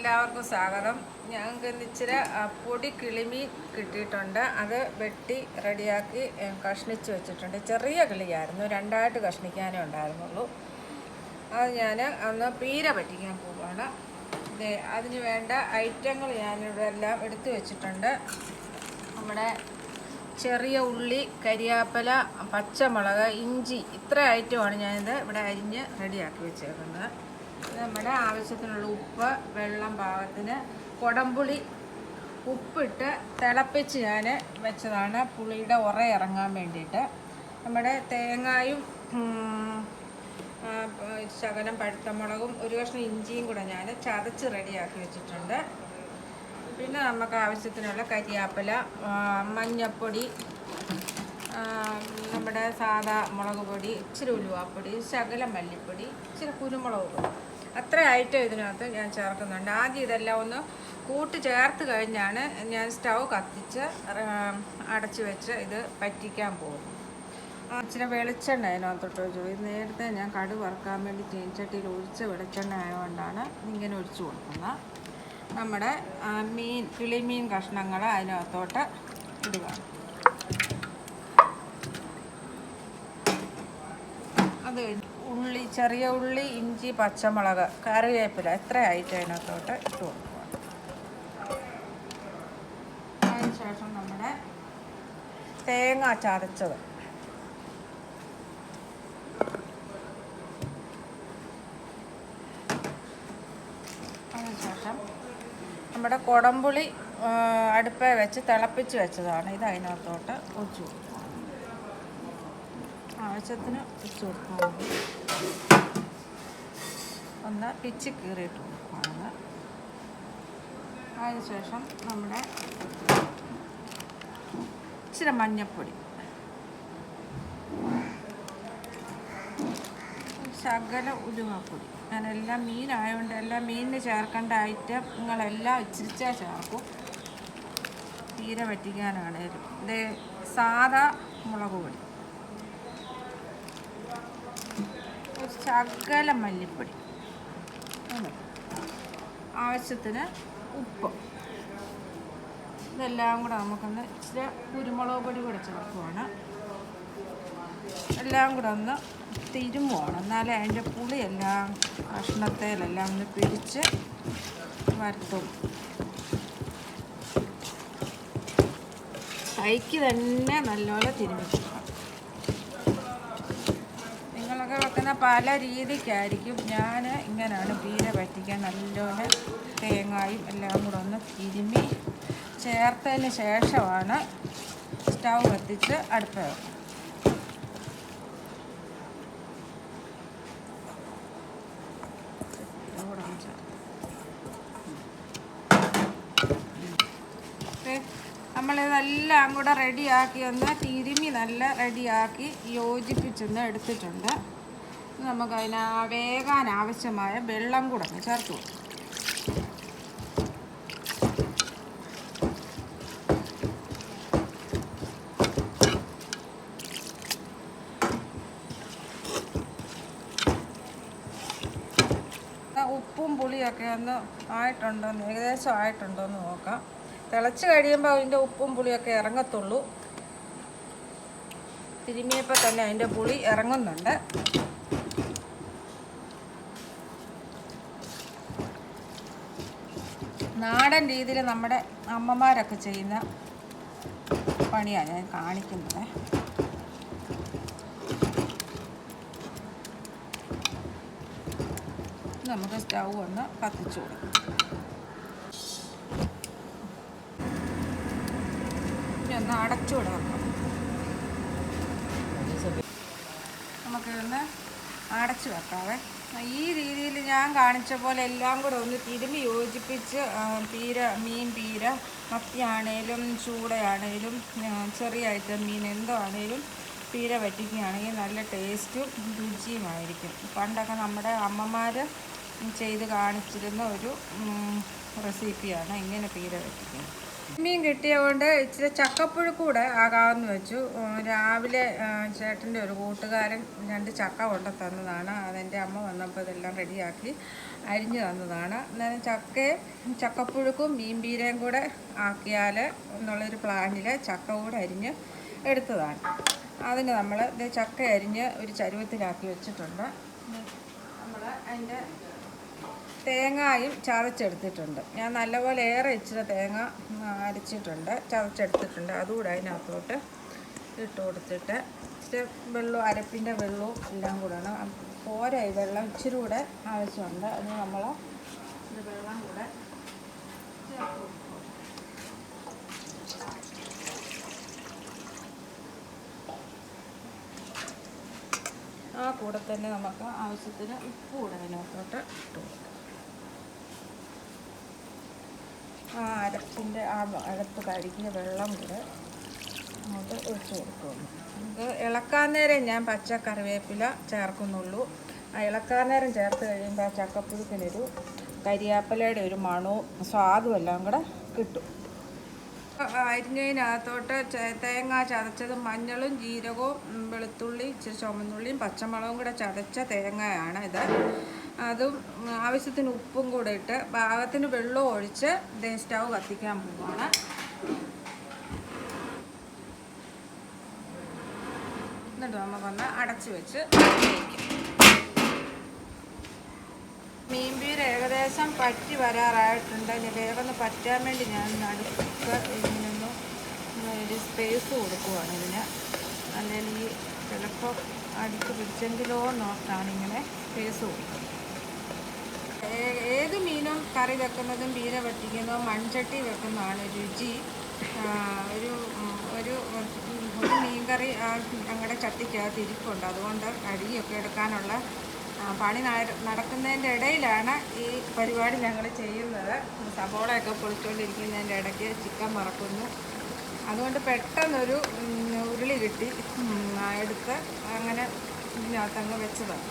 എല്ലാവർക്കും സ്വാഗതം. ഞങ്ങൾക്ക് ഇച്ചിരി പൊടി കിളിമീൻ കിട്ടിയിട്ടുണ്ട്. അത് വെട്ടി റെഡിയാക്കി കഷ്ണിച്ച് വെച്ചിട്ടുണ്ട്. ചെറിയ കിളിയായിരുന്നു. രണ്ടായിട്ട് കഷ്ണിക്കാനേ ഉണ്ടായിരുന്നുള്ളൂ. അത് ഞാൻ അന്ന് പീര പറ്റിക്കാൻ പോവുകയാണ്. അതിന് വേണ്ട ഐറ്റങ്ങൾ ഞാനിവിടെ എല്ലാം എടുത്തു വെച്ചിട്ടുണ്ട്. നമ്മുടെ ചെറിയ ഉള്ളി കരിയാപ്പല പച്ചമുളക് ഇഞ്ചി ഇത്ര ഐറ്റമാണ് ഞാനിത് ഇവിടെ അരിഞ്ഞ് റെഡിയാക്കി വെച്ചേക്കുന്നത്. നമ്മുടെ ആവശ്യത്തിനുള്ള ഉപ്പ് വെള്ളം പാകത്തിന് കൊടംപുളി ഉപ്പിട്ട് തിളപ്പിച്ച് ഞാൻ വെച്ചതാണ്. പുളിയുടെ ഉറ ഇറങ്ങാൻ വേണ്ടിയിട്ട്. നമ്മുടെ തേങ്ങായും ശകലം പഴുത്തമുളകും ഒരു കഷ്ണം ഇഞ്ചിയും കൂടെ ഞാൻ ചതച്ച് റെഡിയാക്കി വെച്ചിട്ടുണ്ട്. പിന്നെ നമുക്ക് ആവശ്യത്തിനുള്ള കരിയാപ്പില മഞ്ഞപ്പൊടി നമ്മുടെ സാദാ മുളക് പൊടി ഇച്ചിരി ഉലുവാപ്പൊടി ശകലം മല്ലിപ്പൊടി ഇച്ചിരി കുരുമുളക് പൊടി. അത്ര ഐറ്റം ഇതിനകത്ത് ഞാൻ ചേർക്കുന്നുണ്ട്. ആദ്യം ഇതെല്ലാം ഒന്ന് കൂട്ട് ചേർത്ത് കഴിഞ്ഞാണ് ഞാൻ സ്റ്റവ് കത്തിച്ച് അടച്ച് വെച്ച് ഇത് പറ്റിക്കാൻ പോകും ഇച്ചിരി വെളിച്ചെണ്ണ അതിനകത്തോട്ട് ഒഴിച്ചു. ഇത് നേരത്തെ ഞാൻ കടു വറുക്കാൻ വേണ്ടി ചീൻചട്ടിയിൽ ഒഴിച്ച വെളിച്ചെണ്ണ ആയതുകൊണ്ടാണ് ഇങ്ങനെ ഒഴിച്ചു കൊടുക്കുന്നത്. നമ്മുടെ മീൻ കിളിമീൻ കഷ്ണങ്ങൾ അതിനകത്തോട്ട് ഇടുക. അത് കഴിഞ്ഞ് ഉള്ളി ചെറിയ ഉള്ളി ഇഞ്ചി പച്ചമുളക് കറിവേപ്പില എത്ര ആയിട്ട് അതിനകത്തോട്ട് ഇട്ട് കൊടുക്കുക. അതിന് ശേഷം നമ്മുടെ തേങ്ങ ചതച്ചത്. അതിനുശേഷം നമ്മുടെ കുടംപുളി അടുപ്പേ വെച്ച് തിളപ്പിച്ച് വെച്ചതാണ്. ഇത് അതിനകത്തോട്ട് ഒഴിച്ചു കൊടുക്കുക. ആവശ്യത്തിന് ഇട്ട് കൊടുക്കാൻ ഒന്ന് പിച്ച് കീറിയിട്ട് കൊടുക്കുകയാണ്. അതിനുശേഷം നമ്മുടെ ഇച്ചിരി മഞ്ഞൾപ്പൊടി ശകല ഞാൻ ഞാനെല്ലാം മീനായതുകൊണ്ട് എല്ലാം മീനിന് ചേർക്കേണ്ട ഐറ്റം നിങ്ങളെല്ലാം ഇച്ചിരിച്ചാൽ ചേർക്കും. തീരെ വറ്റിക്കാനാണേലും. ഇത് സാധാ മുളക് പൊടി. ശകല മല്ലിപ്പൊടി. ആവശ്യത്തിന് ഉപ്പ്. ഇതെല്ലാം കൂടെ നമുക്കൊന്ന് ഇച്ചിരി കുരുമുളക് പൊടി കൂടെ ചേർക്കുവാണ്. എല്ലാം കൂടെ ഒന്ന് തിരുമുവാണ് എന്നാലേ അതിന്റെ പുളിയെല്ലാം കഷ്ണത്തേലെല്ലാം ഒന്ന് പിടിച്ച് വരത്തും. കൈക്ക് തന്നെ നല്ലപോലെ തിരുമിക്കണം നിങ്ങളൊക്കെ വെക്കുന്ന പല രീതിക്കായിരിക്കും. ഞാൻ ഇങ്ങനെയാണ് പീര പറ്റിക്കാൻ നല്ലപോലെ തേങ്ങായും എല്ലാം കൂടെ ഒന്ന് തിരുമ്മി ചേർത്തതിന് ശേഷമാണ് സ്റ്റൗ കത്തിച്ച് അടുപ്പ് നമ്മളിതെല്ലാം കൂടെ റെഡിയാക്കി ഒന്ന് തിരുമി നല്ല റെഡിയാക്കി യോജിപ്പിച്ചൊന്ന് എടുത്തിട്ടുണ്ട്. നമുക്ക് അതിന് വേകാൻ ആവശ്യമായ വെള്ളം കൂടെ ഒന്ന് ചേർത്ത് കൊടുക്കും. ഉപ്പും പുളിയൊക്കെ ഒന്ന് ആയിട്ടുണ്ടോന്ന് ഏകദേശം ആയിട്ടുണ്ടോന്ന് നോക്കാം. തിളച്ച് കഴിയുമ്പോൾ അതിന്റെ ഉപ്പും പുളിയൊക്കെ ഇറങ്ങത്തുള്ളൂ. തിരുമിയപ്പോൾ തന്നെ അതിന്റെ പുളി ഇറങ്ങുന്നുണ്ട്. നാടൻ രീതിയിൽ നമ്മുടെ അമ്മമാരൊക്കെ ചെയ്യുന്ന പണിയാണ് ഞാൻ കാണിക്കുന്നത്. നമുക്ക് സ്റ്റൗ ഒന്ന് കത്തിച്ചു കൊടുക്കാം. ഇനി ഒന്ന് അടച്ചു കൊടുക്കാം. നമുക്കിതൊന്ന് അടച്ചു വെക്കാവേ. ഈ രീതിയിൽ ഞാൻ കാണിച്ച പോലെ എല്ലാം കൂടെ ഒന്ന് തിരുമ്പി യോജിപ്പിച്ച് പീര മീൻ പീര മത്തിയാണേലും ചൂടയാണേലും ചെറിയ ഐറ്റം മീൻ എന്തോ ആണേലും പീര വറ്റിക്കുകയാണെങ്കിൽ നല്ല ടേസ്റ്റും രുചിയുമായിരിക്കും. പണ്ടൊക്കെ നമ്മുടെ അമ്മമാർ ചെയ്ത് കാണിച്ചിരുന്ന ഒരു റെസിപ്പിയാണ് ഇങ്ങനെ പീര വറ്റിക്കുന്നത്. മീൻ കിട്ടിയതുകൊണ്ട് ഇച്ചിരി ചക്കപ്പുഴുക്കൂടെ ആകാമെന്ന് വെച്ചു. രാവിലെ ചേട്ടന്റെ ഒരു കൂട്ടുകാരൻ രണ്ട് ചക്ക കൊണ്ട് തന്നതാണ്. അതെന്റെ അമ്മ വന്നപ്പോൾ ഇതെല്ലാം റെഡിയാക്കി അരിഞ്ഞു തന്നതാണ്. അന്നേരം ചക്കയും ചക്കപ്പുഴുക്കും മീൻ പീരയും കൂടെ ആക്കിയാൽ എന്നുള്ളൊരു പ്ലാനിൽ ചക്ക കൂടെ അരിഞ്ഞ് എടുത്തതാണ്. അതിന് നമ്മൾ ഇത് ചക്ക അരിഞ്ഞ് ഒരു ചരുവത്തിലാക്കി വെച്ചിട്ടുണ്ട്. നമ്മൾ അതിന്റെ തേങ്ങായും ചതച്ചെടുത്തിട്ടുണ്ട്. ഞാൻ നല്ലപോലെ ഏറെ ഇച്ചിരി തേങ്ങ അരച്ചിട്ടുണ്ട്. ചതച്ചെടുത്തിട്ടുണ്ട്. അതുകൂടെ അതിനകത്തോട്ട് ഇട്ട് കൊടുത്തിട്ട് ഇച്ചിരി വെള്ളവും അരപ്പിന്റെ വെള്ളവും എല്ലാം കൂടെയാണ്. പോരാ വെള്ളം ഇച്ചിരി കൂടെ ആവശ്യമുണ്ട്. അത് നമ്മൾ വെള്ളം കൂടെ ആ കൂടെ തന്നെ നമുക്ക് ആവശ്യത്തിന് ഉപ്പ് കൂടെ അതിനകത്തോട്ട് ഇട്ട് കൊടുക്കാം. ആ അരപ്പിന്റെ ആ അരപ്പ് കഴുകിയ വെള്ളം കൂടെ നമുക്ക് ഒഴിച്ച് കൊടുക്കുന്നു നമുക്ക് ഇളക്കാൻ നേരം ഞാൻ പച്ച കറിവേപ്പില ചേർക്കുന്നുള്ളൂ. ആ ഇളക്കാൻ നേരം ചേർത്ത് കഴിയുമ്പോൾ ആ ചക്കപ്പുഴുക്കിനൊരു കരിയാപ്പിലയുടെ ഒരു മണവും സ്വാദും എല്ലാം കൂടെ കിട്ടും. അരിഞ്ഞതിനകത്തോട്ട് തേങ്ങ ചതച്ചത് മഞ്ഞളും ജീരകവും വെളുത്തുള്ളി ഇച്ചിരി ചുമന്നുള്ളിയും പച്ചമുളകും കൂടെ ചതച്ച തേങ്ങയാണ് ഇത്. അതും ആവശ്യത്തിന് ഉപ്പും കൂടെ ഇട്ട് പാകത്തിന് വെള്ളം ഒഴിച്ച് ദേ സ്റ്റൗ കത്തിക്കാൻ പോവാണ്. എന്നിട്ട് നമുക്കൊന്ന് അടച്ച് വെച്ച് മീൻപീര് ഏകദേശം പറ്റി വരാറായിട്ടുണ്ട്. ഇനി വേറൊന്ന് പറ്റാൻ വേണ്ടി ഞാൻ നടുക്ക് ഇതിനൊന്ന് ഒരു സ്പേസ് കൊടുക്കുവാണ് ഇതിന്. അല്ലെങ്കിൽ ചിലപ്പോൾ അടുത്ത് പിടിച്ചെങ്കിലോ നോക്കാണിങ്ങനെ ഇങ്ങനെ സ്പേസ് കൊടുക്കുന്നത്. ഏത് മീനും കറി വെക്കുന്നതും പീര വറ്റിക്കുന്നതും മൺചട്ടി വെക്കുന്നതാണ് രുചി. ഒരു ഒരു ഒരു മീൻകറി ഞങ്ങളുടെ ചട്ടിക്കകത്ത് ഇരിപ്പുണ്ട്. അതുകൊണ്ട് അഴുകിയൊക്കെ എടുക്കാനുള്ള പണി നടക്കുന്നതിന്റെ ഇടയിലാണ് ഈ പരിപാടി ഞങ്ങൾ ചെയ്യുന്നത്. സബോളയൊക്കെ പൊളിച്ചുകൊണ്ടിരിക്കുന്നതിന്റെ ഇടയ്ക്ക് ചിക്കൻ മറക്കുന്നു അതുകൊണ്ട് പെട്ടെന്നൊരു ഉരുളി കിട്ടി. എടുത്ത് അങ്ങനെ ഇതിനകത്തങ്ങ് വെച്ചതാണ്.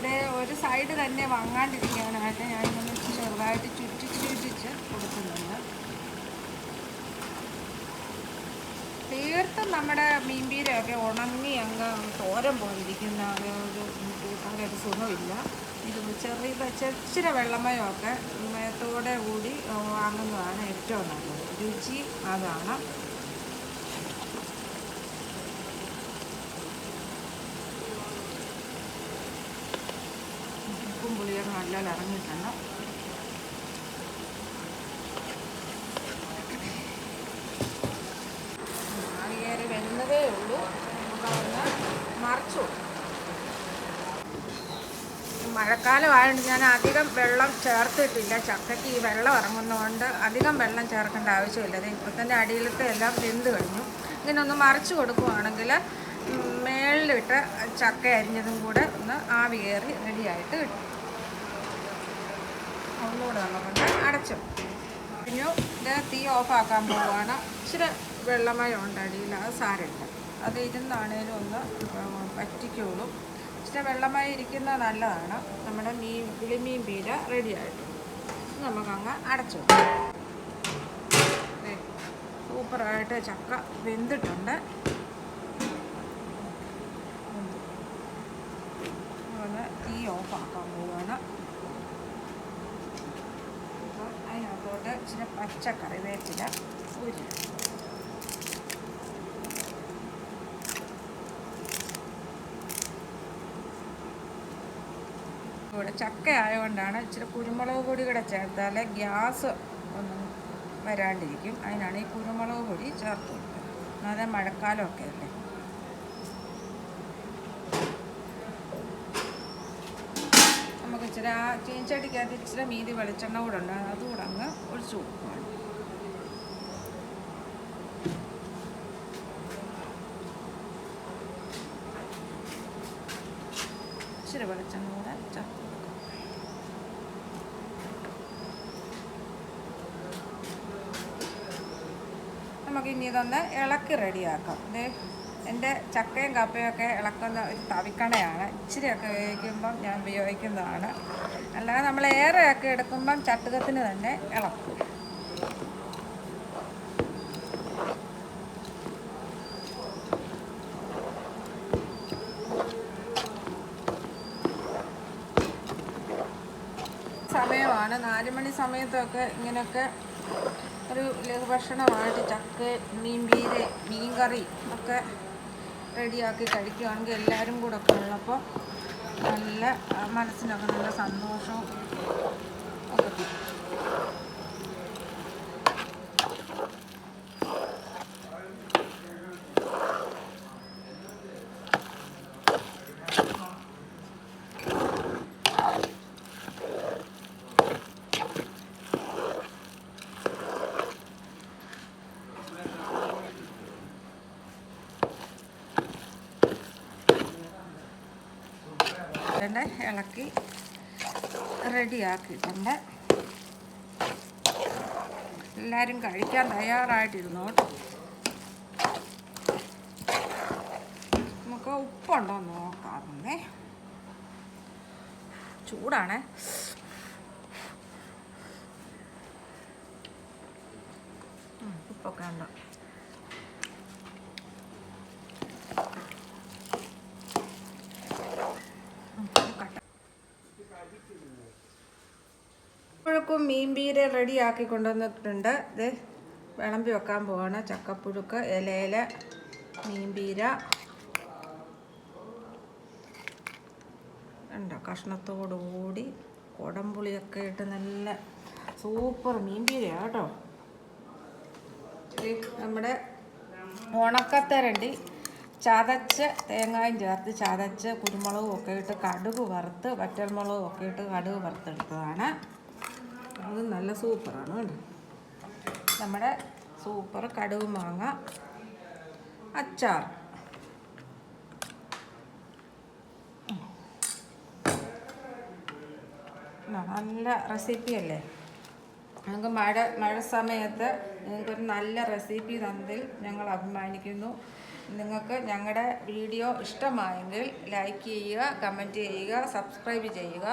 ഇത് ഒരു സൈഡ് തന്നെ വങ്ങാണ്ടിരിക്കാനായിട്ട് ഞാനിങ്ങനെ ചെറുതായിട്ട് ചുറ്റിച്ച് ചുറ്റിച്ച് കൊടുക്കുന്നുണ്ട്. തീർത്തും നമ്മുടെ മീൻപീരയൊക്കെ ഉണങ്ങി അങ്ങ് തോരൻ പോയിരിക്കുന്ന ഒരു അങ്ങനെ ഒരു സുഖമില്ല. ഇത് ചെറിയ ചെറിയ വെള്ളമയമൊക്കെ മയത്തോടെ കൂടി വാങ്ങുന്നതാണ് ഏറ്റവും നല്ലത്. രുചി അതാണ് ഉപ്പും പുളിയൊക്കെ നല്ലോണം ഇറങ്ങിയിട്ടുണ്ട് നാളികേരം വരുന്നതേ ഉള്ളൂ. നമുക്കതൊന്ന് മറച്ചു മഴക്കാലം ആയതുകൊണ്ട് ഞാൻ അധികം വെള്ളം ചേർത്തിട്ടില്ല. ചക്കയ്ക്ക് ഈ വെള്ളം ഇറങ്ങുന്നതുകൊണ്ട് അധികം വെള്ളം ചേർക്കേണ്ട ആവശ്യമില്ല. ഇത് ഇപ്പോൾ തന്നെ അടിയിലത്തെ എല്ലാം വെന്ത് കഴിഞ്ഞു. ഇങ്ങനെ ഒന്ന് മറിച്ച് കൊടുക്കുകയാണെങ്കിൽ മേളിലിട്ട് ചക്ക അരിഞ്ഞതും കൂടെ ഒന്ന് ആവി കയറി റെഡിയായിട്ട് കിട്ടും. ഒന്നുകൂടെ നമുക്കൊന്ന് അടച്ചു. കഴിഞ്ഞു ഇത് തീ ഓഫാക്കാൻ പോവുകയാണ് ഇച്ചിരി വെള്ളമയം ഉണ്ട് അടിയിൽ അത് സാരമില്ല. അത് ഇരുന്നാണേലും ഒന്ന് പറ്റിക്കുള്ളൂ ഇച്ചിരി വെള്ളമയം ഇരിക്കുന്നത് നല്ലതാണ്. നമ്മുടെ മീൻ കിളിമീൻ പീര റെഡി ആയിട്ട് നമുക്കങ്ങ് അടച്ചു സൂപ്പറായിട്ട് ചക്ക വെന്തിട്ടുണ്ട്. തീ ഓഫാക്കാൻ പോവുകയാണ് അപ്പോൾ അതിനകത്തോട്ട് പച്ച പച്ചക്കറി വേപ്പില ഒരു ഇവിടെ ചക്ക ആയതുകൊണ്ടാണ് ഇച്ചിരി കുരുമുളക് പൊടി കൂടെ ചേർത്താൽ ഗ്യാസ് ഒന്നും വരാണ്ടിരിക്കും. അതിനാണ് ഈ കുരുമുളക് പൊടി ചേർത്ത് കൊടുക്കുന്നത് അതായത് മഴക്കാലമൊക്കെ അല്ലേ നമുക്ക് ഇച്ചിരി ആ ചീഞ്ചട്ടിക്കകത്ത് ഇച്ചിരി മീതി വെളിച്ചെണ്ണ കൂടെ ഉണ്ട്. അതുകൂടെ അങ്ങ് ഒഴിച്ചു കൊടുക്കുകയാണ് ഇച്ചിരി വെളിച്ചെണ്ണ കൂടെ ചേർത്ത് നമുക്ക് ഇനി ഇതൊന്ന് ഇളക്കി റെഡിയാക്കാം ദേ എന്റെ ചക്കയും കപ്പയും ഒക്കെ ഇളക്കുന്ന ഒരു തവിക്കണയാണ് ഇച്ചിരിയൊക്കെ ഉപയോഗിക്കുമ്പം ഞാൻ ഉപയോഗിക്കുന്നതാണ്. അല്ലാതെ നമ്മൾ ഏറെയൊക്കെ എടുക്കുമ്പം ചട്ടുകത്തിന് തന്നെ ഇളക്കും സമയമാണ്. നാല് മണി സമയത്തൊക്കെ ഇങ്ങനെയൊക്കെ ഒരു ലഘുഭക്ഷണമായിട്ട് ചക്ക മീൻ പീര് മീൻ കറി ഒക്കെ റെഡിയാക്കി കഴിക്കുകയാണെങ്കിൽ എല്ലാവരും കൂടെ ഒക്കെ ഉള്ളപ്പോൾ നല്ല മനസ്സിനൊക്കെ നല്ല സന്തോഷവും ഒക്കെ അതിന്റെ ഇളക്കി റെഡിയാക്കിയിട്ടുണ്ട്. എല്ലാവരും കഴിക്കാൻ തയ്യാറായിട്ടിരുന്നു നമുക്ക് ഉപ്പുണ്ടോ നോക്കാറുണ്ടേ ചൂടാണേ. ഉപ്പൊക്കെ ഉണ്ടോ. ചക്കപ്പുഴുക്കും റെഡി ആക്കി കൊണ്ടുവന്നിട്ടുണ്ട്. ഇത് വിളമ്പി വെക്കാൻ പോവാണ്. ചക്കപ്പുഴുക്ക് ഇലയില മീൻപീര ഉണ്ടോ കഷ്ണത്തോടുകൂടി കുടംപുളിയൊക്കെ ഇട്ട് നല്ല സൂപ്പർ മീൻ മീൻപീരയാണ് കേട്ടോ. നമ്മുടെ ഉണക്കത്തരണ്ടി ചതച്ച് തേങ്ങായും ചേർത്ത് ചതച്ച് കുരുമുളകും ഒക്കെ ഇട്ട് കടുക് വറുത്ത് വറ്റൽമുളകും ഒക്കെ ഇട്ട് കടുക് വറുത്തെടുത്തതാണ്. അത് നല്ല സൂപ്പറാണ് കേട്ടോ നമ്മുടെ സൂപ്പർ കടുവ് മാങ്ങ അച്ചാർ. നല്ല റെസിപ്പി അല്ലേ? ഞങ്ങൾക്ക് മഴ മഴ സമയത്ത് നിങ്ങൾക്കൊരു നല്ല റെസിപ്പി തന്നതിൽ ഞങ്ങൾ അഭിമാനിക്കുന്നു. നിങ്ങൾക്ക് ഞങ്ങളുടെ വീഡിയോ ഇഷ്ടമായെങ്കിൽ ലൈക്ക് ചെയ്യുക കമന്റ് ചെയ്യുക സബ്സ്ക്രൈബ് ചെയ്യുക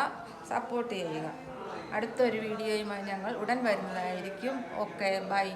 സപ്പോർട്ട് ചെയ്യുക. അടുത്തൊരു വീഡിയോയുമായി ഞങ്ങൾ ഉടൻ വരുന്നതായിരിക്കും. Okay bye.